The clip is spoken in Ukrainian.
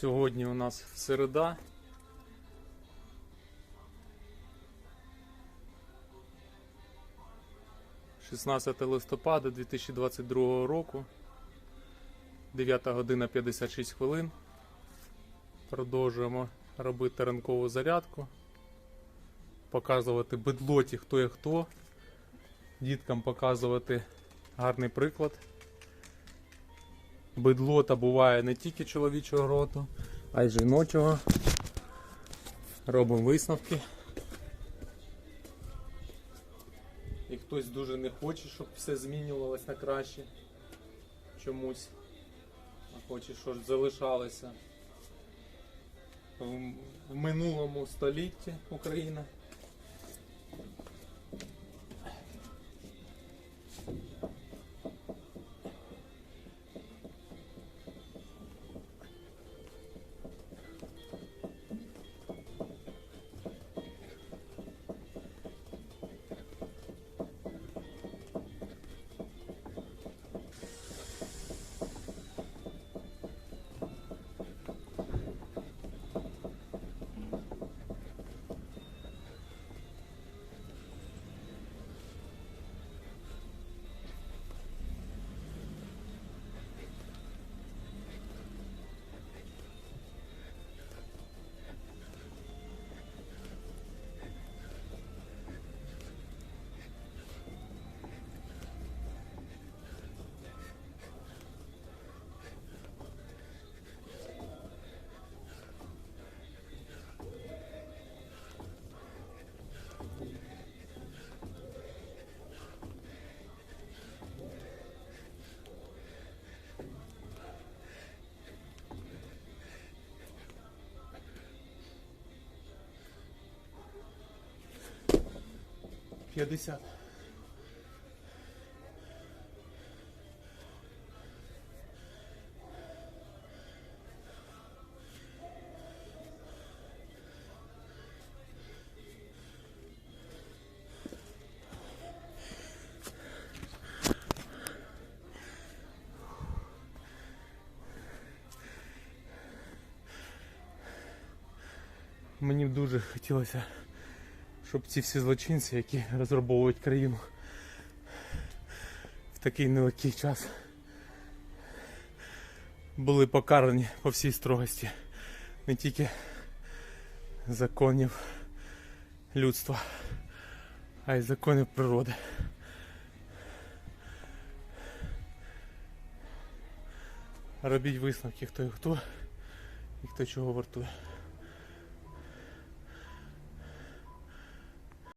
Сьогодні у нас середа. Шістнадцяте листопада 2022 року. 9 година 56 хвилин. Продовжуємо робити ранкову зарядку. Показувати бедлоті, хто є хто. Діткам показувати гарний приклад. Бедлота буває не тільки чоловічого роту, а й жіночого. Робимо висновки. І хтось дуже не хоче, щоб все змінювалось на краще чомусь. А хоче, щоб залишалося в минулому столітті Україна. П'ятдесят. Мені б дуже хотілося щоб ці всі злочинці, які розробовують країну в такий нелегкий час, були покарані по всій строгості не тільки законів людства, а й законів природи. Робіть висновки, хто і хто і хто чого вартує.